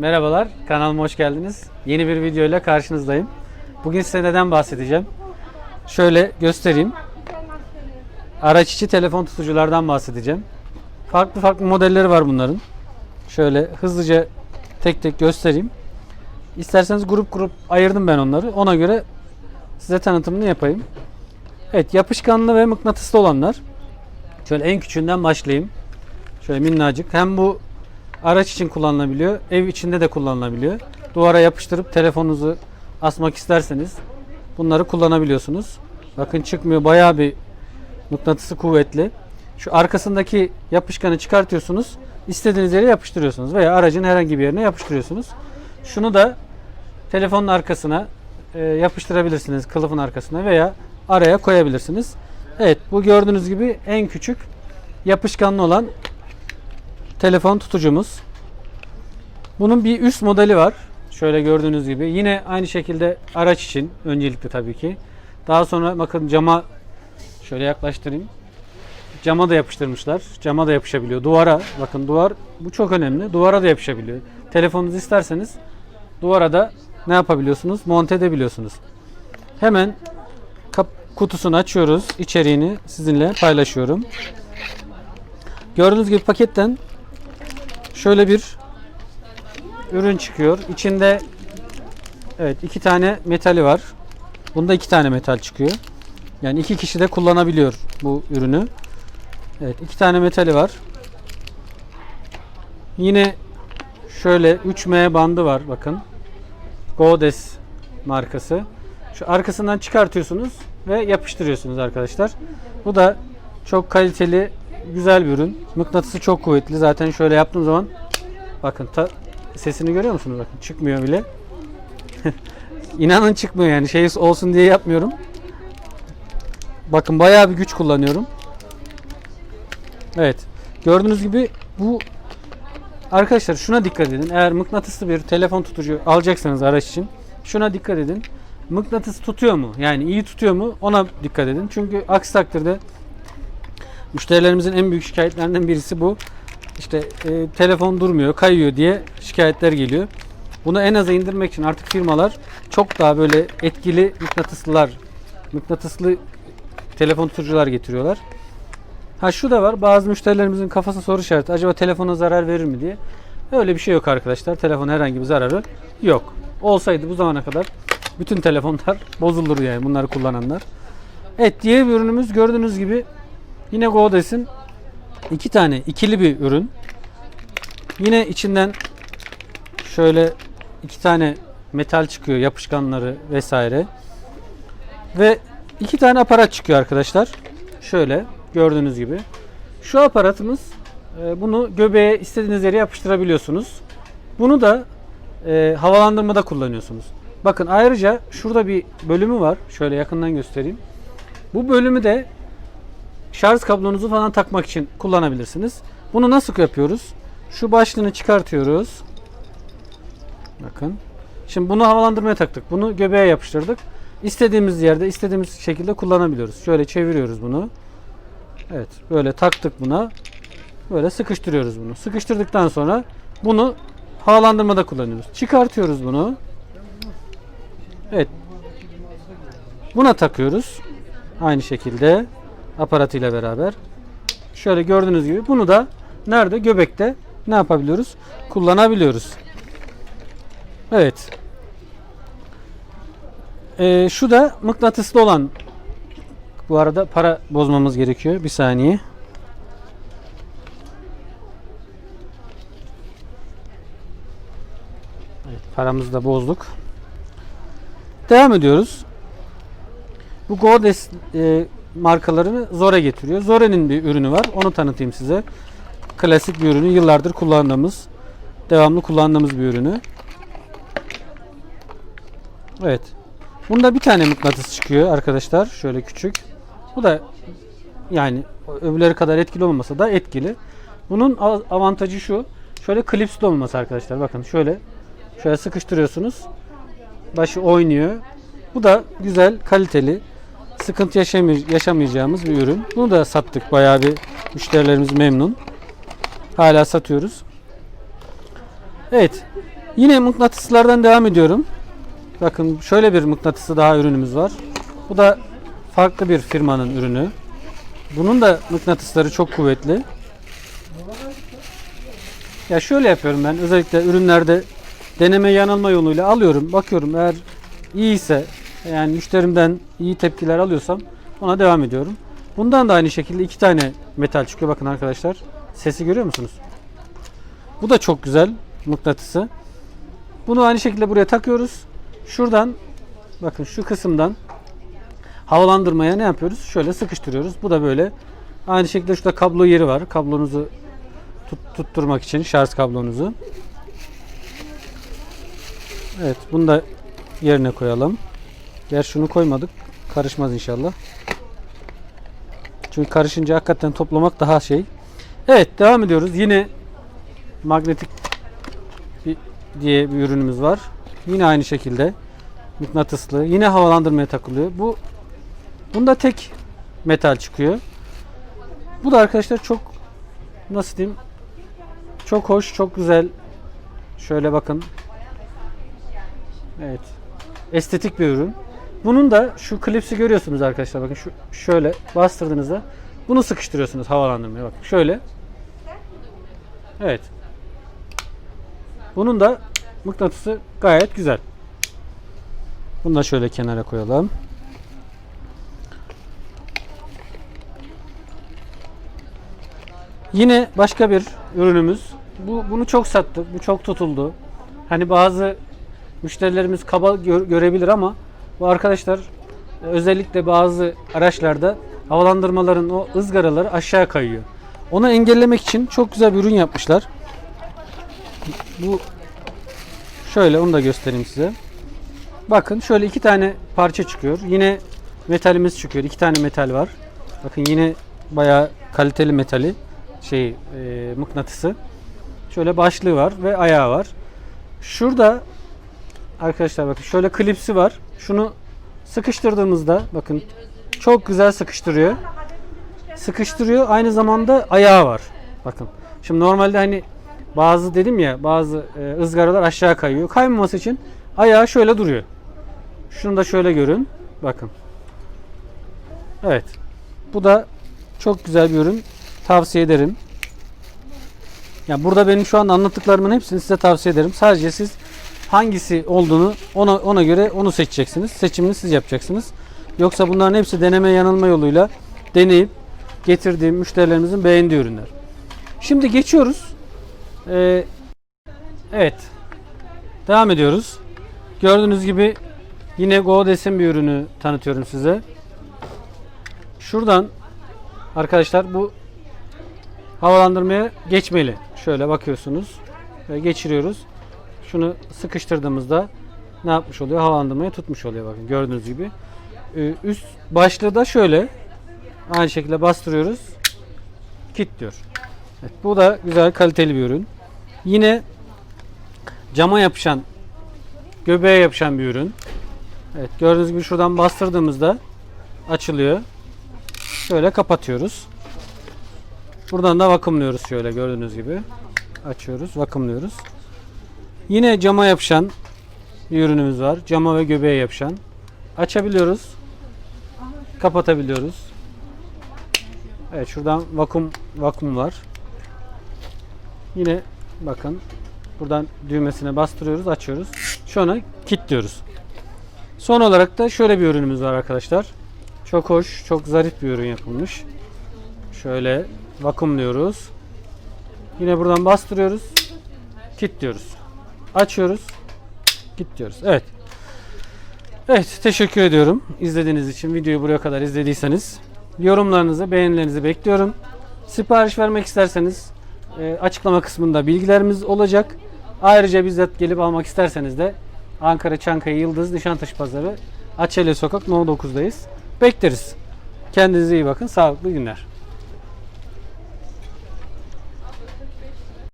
Merhabalar, kanalıma hoş geldiniz. Yeni bir video ile karşınızdayım. Bugün size neden bahsedeceğim? Şöyle göstereyim. Araç içi telefon tutuculardan bahsedeceğim. Farklı farklı modelleri var bunların. Şöyle hızlıca tek tek göstereyim. İsterseniz grup grup ayırdım ben onları. Ona göre size tanıtımını yapayım. Evet, yapışkanlı ve mıknatıslı olanlar. Şöyle en küçüğünden başlayayım. Şöyle minnacık. Hem bu araç için kullanılabiliyor, ev içinde de kullanılabiliyor. Duvara yapıştırıp telefonunuzu asmak isterseniz bunları kullanabiliyorsunuz. Bakın çıkmıyor. Bayağı bir mıknatısı kuvvetli. Şu arkasındaki yapışkanı çıkartıyorsunuz. istediğiniz yere yapıştırıyorsunuz veya aracın herhangi bir yerine yapıştırıyorsunuz. Şunu da telefonun arkasına e, yapıştırabilirsiniz kılıfın arkasına veya araya koyabilirsiniz. Evet bu gördüğünüz gibi en küçük yapışkanlı olan telefon tutucumuz. Bunun bir üst modeli var. Şöyle gördüğünüz gibi. Yine aynı şekilde araç için öncelikli tabii ki. Daha sonra bakın cama şöyle yaklaştırayım. Cama da yapıştırmışlar. Cama da yapışabiliyor. Duvara bakın duvar bu çok önemli. Duvara da yapışabiliyor. Telefonunuzu isterseniz duvara da ne yapabiliyorsunuz? Monte edebiliyorsunuz. Hemen kutusunu açıyoruz. İçeriğini sizinle paylaşıyorum. Gördüğünüz gibi paketten şöyle bir ürün çıkıyor. İçinde evet iki tane metali var. Bunda iki tane metal çıkıyor. Yani iki kişi de kullanabiliyor bu ürünü. Evet iki tane metali var. Yine şöyle 3M bandı var bakın. Godes markası. Şu arkasından çıkartıyorsunuz ve yapıştırıyorsunuz arkadaşlar. Bu da çok kaliteli, güzel bir ürün. Mıknatısı çok kuvvetli. Zaten şöyle yaptığım zaman bakın ta, sesini görüyor musunuz? Bakın çıkmıyor bile. İnanın çıkmıyor yani şey olsun diye yapmıyorum. Bakın bayağı bir güç kullanıyorum. Evet. Gördüğünüz gibi bu arkadaşlar şuna dikkat edin. Eğer mıknatıslı bir telefon tutucu alacaksanız araç için şuna dikkat edin. Mıknatıs tutuyor mu? Yani iyi tutuyor mu? Ona dikkat edin. Çünkü aksi takdirde müşterilerimizin en büyük şikayetlerinden birisi bu. İşte e, telefon durmuyor, kayıyor diye şikayetler geliyor. Bunu en aza indirmek için artık firmalar çok daha böyle etkili mıknatıslılar, mıknatıslı telefon tutucular getiriyorlar. Ha şu da var. Bazı müşterilerimizin kafası soru işareti. Acaba telefona zarar verir mi diye. Öyle bir şey yok arkadaşlar. Telefona herhangi bir zararı yok. Olsaydı bu zamana kadar bütün telefonlar bozulur yani bunları kullananlar. Evet diğer bir ürünümüz gördüğünüz gibi yine Godes'in iki tane ikili bir ürün. Yine içinden şöyle iki tane metal çıkıyor yapışkanları vesaire. Ve iki tane aparat çıkıyor arkadaşlar. Şöyle gördüğünüz gibi. Şu aparatımız e, bunu göbeğe istediğiniz yere yapıştırabiliyorsunuz. Bunu da e, havalandırmada kullanıyorsunuz. Bakın ayrıca şurada bir bölümü var. Şöyle yakından göstereyim. Bu bölümü de şarj kablonuzu falan takmak için kullanabilirsiniz. Bunu nasıl yapıyoruz? Şu başlığını çıkartıyoruz. Bakın. Şimdi bunu havalandırmaya taktık. Bunu göbeğe yapıştırdık. İstediğimiz yerde, istediğimiz şekilde kullanabiliyoruz. Şöyle çeviriyoruz bunu. Evet, böyle taktık buna. Böyle sıkıştırıyoruz bunu. Sıkıştırdıktan sonra bunu havalandırmada kullanıyoruz. Çıkartıyoruz bunu. Evet. Buna takıyoruz. Aynı şekilde aparatıyla beraber. Şöyle gördüğünüz gibi bunu da nerede? Göbekte ne yapabiliyoruz? Kullanabiliyoruz. Evet. Ee, şu da mıknatıslı olan bu arada para bozmamız gerekiyor. Bir saniye. Evet, paramızı da bozduk. Devam ediyoruz. Bu Godes e, markalarını Zore getiriyor. Zore'nin bir ürünü var. Onu tanıtayım size. Klasik bir ürünü. Yıllardır kullandığımız, devamlı kullandığımız bir ürünü. Evet. Bunda bir tane mıknatıs çıkıyor arkadaşlar. Şöyle küçük. Bu da yani öbürleri kadar etkili olmasa da etkili. Bunun av- avantajı şu. Şöyle klipsli olması arkadaşlar. Bakın şöyle şöyle sıkıştırıyorsunuz. Başı oynuyor. Bu da güzel, kaliteli. Sıkıntı yaşamay- yaşamayacağımız bir ürün. Bunu da sattık. Bayağı bir müşterilerimiz memnun. Hala satıyoruz. Evet. Yine mıknatıslardan devam ediyorum. Bakın şöyle bir mıknatısı daha ürünümüz var. Bu da farklı bir firmanın ürünü. Bunun da mıknatısları çok kuvvetli. Ya şöyle yapıyorum ben özellikle ürünlerde deneme yanılma yoluyla alıyorum. Bakıyorum eğer iyiyse yani müşterimden iyi tepkiler alıyorsam ona devam ediyorum. Bundan da aynı şekilde iki tane metal çıkıyor bakın arkadaşlar. Sesi görüyor musunuz? Bu da çok güzel mıknatısı. Bunu aynı şekilde buraya takıyoruz. Şuradan bakın şu kısımdan havalandırmaya ne yapıyoruz? Şöyle sıkıştırıyoruz. Bu da böyle. Aynı şekilde şurada kablo yeri var. Kablonuzu tut- tutturmak için şarj kablonuzu. Evet, bunu da yerine koyalım. Yer şunu koymadık. Karışmaz inşallah. Çünkü karışınca hakikaten toplamak daha şey. Evet, devam ediyoruz. Yine magnetik bir, diye bir ürünümüz var. Yine aynı şekilde mıknatıslı. Yine havalandırmaya takılıyor. Bu bunda tek metal çıkıyor. Bu da arkadaşlar çok nasıl diyeyim? Çok hoş, çok güzel. Şöyle bakın. Evet. Estetik bir ürün. Bunun da şu klipsi görüyorsunuz arkadaşlar. Bakın şu şöyle bastırdığınızda bunu sıkıştırıyorsunuz havalandırmaya. Bakın şöyle. Evet. Bunun da mıknatısı gayet güzel. Bunu da şöyle kenara koyalım. Yine başka bir ürünümüz. Bu bunu çok sattık. Bu çok tutuldu. Hani bazı müşterilerimiz kaba gör- görebilir ama bu arkadaşlar özellikle bazı araçlarda havalandırmaların o ızgaraları aşağı kayıyor. Onu engellemek için çok güzel bir ürün yapmışlar. Bu şöyle onu da göstereyim size. Bakın şöyle iki tane parça çıkıyor. Yine metalimiz çıkıyor. İki tane metal var. Bakın yine bayağı kaliteli metali şey e, mıknatısı. Şöyle başlığı var ve ayağı var. Şurada arkadaşlar bakın şöyle klipsi var. Şunu sıkıştırdığımızda bakın çok güzel sıkıştırıyor. Sıkıştırıyor. Aynı zamanda ayağı var. Bakın. Şimdi normalde hani bazı dedim ya bazı e, ızgaralar aşağı kayıyor. Kaymaması için ayağı şöyle duruyor. Şunu da şöyle görün. Bakın. Evet. Bu da çok güzel bir ürün. Tavsiye ederim. Ya burada benim şu an anlattıklarımın hepsini size tavsiye ederim. Sadece siz hangisi olduğunu ona ona göre onu seçeceksiniz. Seçimini siz yapacaksınız. Yoksa bunların hepsi deneme yanılma yoluyla deneyip getirdiğim müşterilerimizin beğendiği ürünler. Şimdi geçiyoruz. Ee, evet. Devam ediyoruz. Gördüğünüz gibi yine Godes'in bir ürünü tanıtıyorum size. Şuradan arkadaşlar bu havalandırmaya geçmeli. Şöyle bakıyorsunuz geçiriyoruz. Şunu sıkıştırdığımızda ne yapmış oluyor? Havalandırmayı tutmuş oluyor bakın gördüğünüz gibi. Ee, üst başlığı da şöyle aynı şekilde bastırıyoruz. Kilitliyor. Evet, bu da güzel kaliteli bir ürün. Yine cama yapışan göbeğe yapışan bir ürün. Evet gördüğünüz gibi şuradan bastırdığımızda açılıyor. Şöyle kapatıyoruz. Buradan da vakumluyoruz şöyle gördüğünüz gibi. Açıyoruz, vakumluyoruz. Yine cama yapışan bir ürünümüz var. Cama ve göbeğe yapışan. Açabiliyoruz. Kapatabiliyoruz. Evet şuradan vakum vakum var. Yine bakın buradan düğmesine bastırıyoruz, açıyoruz. Ana kilitliyoruz. Son olarak da şöyle bir ürünümüz var arkadaşlar. Çok hoş, çok zarif bir ürün yapılmış. Şöyle vakumluyoruz. Yine buradan bastırıyoruz. Kilitliyoruz. Açıyoruz. Kilitliyoruz. Evet. Evet, teşekkür ediyorum izlediğiniz için. Videoyu buraya kadar izlediyseniz yorumlarınızı, beğenilerinizi bekliyorum. Sipariş vermek isterseniz e, açıklama kısmında bilgilerimiz olacak. Ayrıca bizzat gelip almak isterseniz de Ankara Çankaya Yıldız Nişantaşı Pazarı Açelya Sokak No 9'dayız. Bekleriz. Kendinize iyi bakın. Sağlıklı günler.